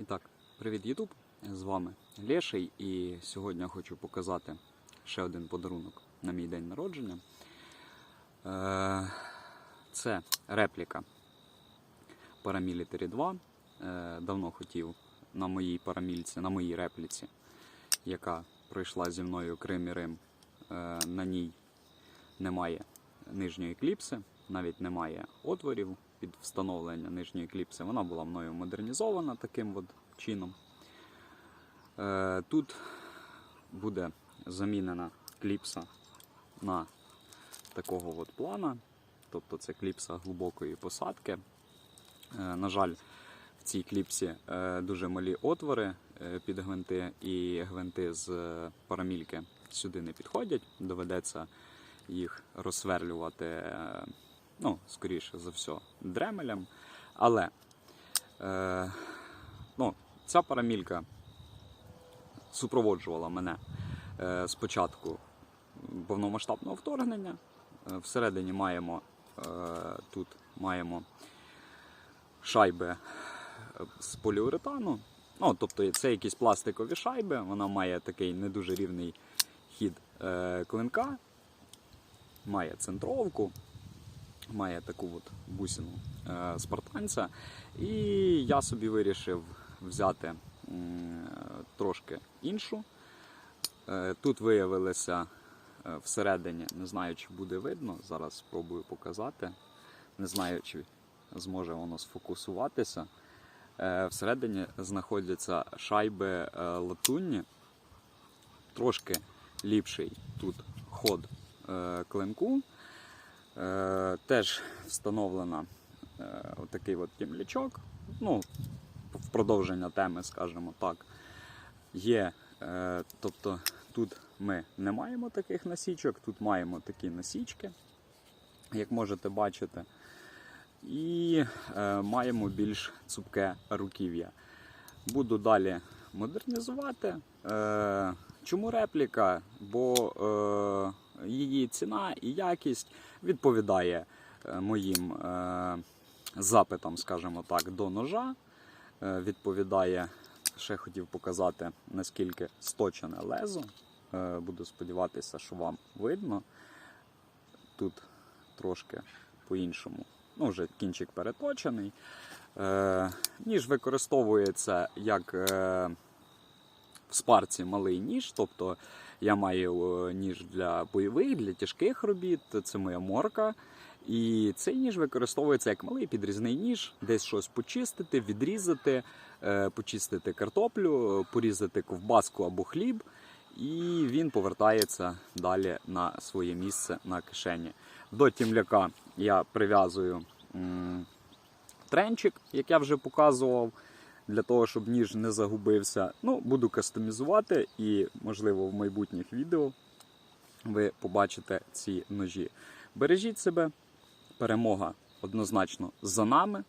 І так, привіт, Ютуб! З вами Леший, і сьогодні я хочу показати ще один подарунок на мій день народження. Е, Це репліка Paramilitary 2. Е, Давно хотів на моїй парамільці, на моїй репліці, яка пройшла зі мною Крим і Рим. Е, На ній немає нижньої кліпси, навіть немає отворів під встановлення нижньої кліпси. Вона була мною модернізована таким от чином. Е, Тут буде замінена кліпса на такого от плана, тобто це кліпса глибокої посадки. Е, На жаль, в цій кліпсі е, дуже малі отвори під гвинти, і гвинти з парамільки сюди не підходять. Доведеться їх розсверлювати, ну, скоріше за все, дремелем. Але е, ну, ця парамілька супроводжувала мене е, з початку повномасштабного вторгнення. Е, Всередині маємо е, тут маємо шайби е, з поліуретану. Ну, тобто це якісь пластикові шайби, вона має такий не дуже рівний хід е, клинка, має центровку, має таку от бусину е, спартанця. І я собі вирішив взяти трошки іншу. Е, Тут виявилося е, всередині, не знаю, чи буде видно, зараз спробую показати. Не знаю, чи зможе воно сфокусуватися. Всередині знаходяться шайби латунні, трошки ліпший тут ход клинку. Е, Теж встановлено е, отакий от тімлячок. Ну, в продовження теми, скажімо так. Є, е, тобто тут ми не маємо таких насічок, тут маємо такі насічки, як можете бачити. І маємо більш цупке руків'я. Буду далі модернізувати. Чому репліка? Бо її ціна і якість відповідає е, моїм е, запитам, скажімо так, до ножа. Е, відповідає, ще хотів показати, наскільки сточене лезо. Буду сподіватися, що вам видно. Тут трошки по-іншому. Ну, вже кінчик переточений. Ніж використовується як в спарці малий ніж, тобто я маю е, ніж для бойових, для тяжких робіт, це моя морка. І цей ніж використовується як малий підрізний ніж, десь щось почистити, відрізати, е, почистити картоплю, порізати ковбаску або хліб, і він повертається далі на своє місце на кишені. До тімляка я прив'язую тренчик, як я вже показував, для того, щоб ніж не загубився. Ну, буду кастомізувати і, можливо, в майбутніх відео ви побачите ці ножі. Бережіть себе, перемога однозначно за нами.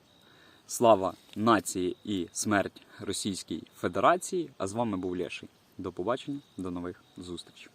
Слава нації і смерть Російській Федерації. А з вами був Леший. До побачення, до нових зустрічей.